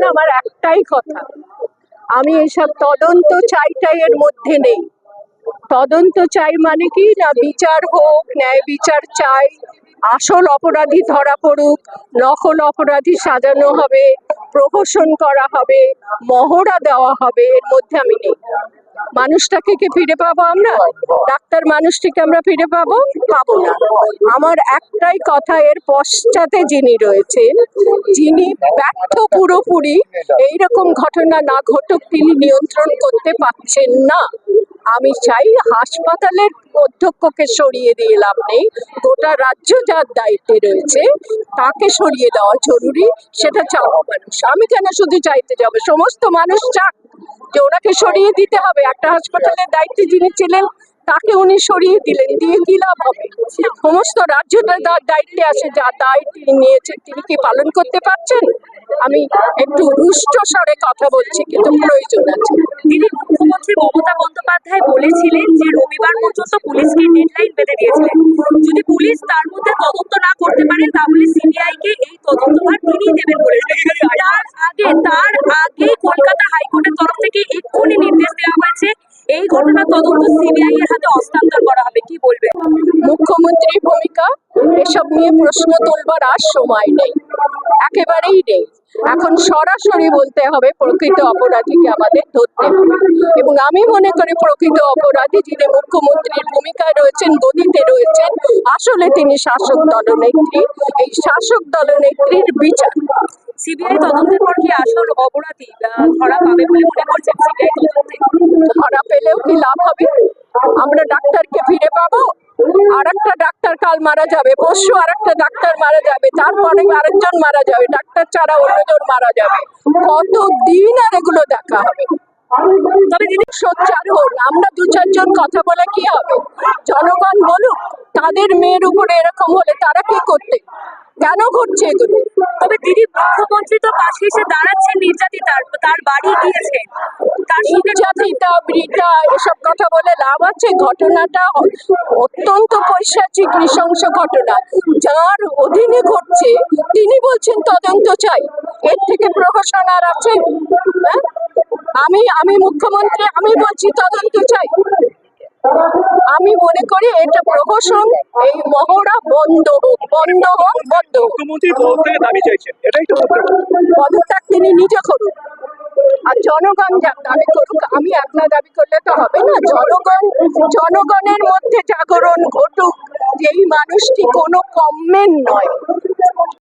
না, আমার একটাই কথা। আমি এইসব তদন্ত চাইটাই এর মধ্যে নেই। তদন্ত চাই মানে কি? না বিচার হোক, ন্যায় বিচার চাই, আসল অপরাধী ধরা পড়ুক, নকল অপরাধী সাজানো হবে প্রহসন করা হবে, মহড়া দেওয়া হবে, এর মধ্যে আমি নেই। মানুষটাকে কি ফিরে পাবো আমরা? ডাক্তার মানুষটিকে আমরা ফিরে পাবো? পাবো না। আমার একটাই কথা, এর পশ্চাতে যিনি রয়েছেন, যিনি ব্যর্থ পুরোপুরি, এইরকম ঘটনা না ঘটুক, তিনি নিয়ন্ত্রণ করতে পারছেন না। আমি চাই হাসপাতালের অধ্যক্ষকে সরিয়ে দিয়ে লাভ নেই। গোটা রাজ্য যার দায়িত্বে রয়েছে, তাকে সরিয়ে দেওয়া জরুরি, সেটা চাওয়া মানুষ। আমি কেন শুধু চাইতে যাব? সমস্ত মানুষ চাক যে ওনাকে সরিয়ে দিতে হবে। একটা হাসপাতালের দায়িত্বে যিনি ছিলেন, তাকে উনি সরিয়ে দিলেন। দিয়ে কি লাভ হবে? সমস্ত রাজ্য দায়িত্বে আছে। যা দায় তিনি নিয়েছেন, তিনি কি পালন করতে পারছেন? আমি একটু রুষ্ট স্বরে কথা বলছি, কিন্তু প্রয়োজন আছে। তিনি মুখ্যমন্ত্রী মমতা বন্দ্যোপাধ্যায় বলেছিলেন যে রবিবার পর্যন্ত পুলিশকে ডেডলাইন বেঁধে দিয়েছিলেন। যদি পুলিশ তার মধ্যে তদন্ত না করতে পারে, তাহলে সিবিআই কে এই তদন্তভার তিনি দেবেন বলেছিলেন তার আগে তার আগে কলকাতা হাইকোর্টের তরফ থেকে এক্ষুনি নির্দেশ দেওয়া হয়েছে। এই ঘটনার তদন্ত সিবিআই এর হাতে হস্তান্তর করা হবে। কি বলবেন মুখ্যমন্ত্রীর ভূমিকা, এসব নিয়ে প্রশ্ন তোলবার আর সময় নেই। একেবারেই নেই। এখন সরাসরি বলতে হবে, প্রকৃত অপরাধীকে আমাদের ধরতে এবং আমি মনে করি প্রকৃত অপরাধী যিনি মুখ্যমন্ত্রীর ভূমিকায় রয়েছেন, গদিতে রয়েছেন, আসলে তিনি শাসক দলনেত্রী এই শাসক দলনেত্রীর বিচার। সিবিআই তদন্তের পর কি আসল অপরাধী ধরা পাবে বলে মনে করছেন সিবিআই তদন্তে? ধরা পেলেও কি লাভ হবে? আমরা ডাক্তারকে ফিরে পাবো আর একটা ডাক্তার কাল মারা যাবে, পরশু আর একটা ডাক্তার মারা যাবে, তারপরে আরেকজন মারা যাবে, ডাক্তার ছাড়া অন্যজন মারা যাবে। কত দিন আর এগুলো দেখা হবে? তবে সোচ্চার হন আমরা দু চারজন কথা বলে কি হবে? জনগণ বলুক, তাদের মেয়ের উপরে এরকম হলে তারা কি করতে? কেন ঘটছে এগুলো? তবে দিদি, মুখ্যমন্ত্রী তো পাশে এসে দাঁড়াচ্ছেন নির্যাতিতার তার বাড়ি গিয়েছেন তার সঙ্গে বৃতা এসব কথা বলে লাভ আছে। ঘটনাটা অত্যন্ত পৈশাচিক নৃশংস ঘটনা। যার অধীনে ঘটছে তিনি বলছেন তদন্ত চাই। এর থেকে প্রহসন আর আছে? হ্যাঁ? আমি আমি মুখ্যমন্ত্রী আমি বলছি তদন্ত চাই। আমি মনে করি এটা প্রহসন এই মহড়া বন্ধ হোক বন্ধ হোক বন্ধ হোক। মুখ্যমন্ত্রী দাবি চাইছেন এটাই তো পদত্যাগ তিনি নিজে করুন। আর জনগণ দাবি করুক, আমি আপনার দাবি করলে তো হবে না। জনগণ, জনগণের মধ্যে জাগরণ ঘটুক, যেই মানুষটি কোনো কমেন্ট নয়।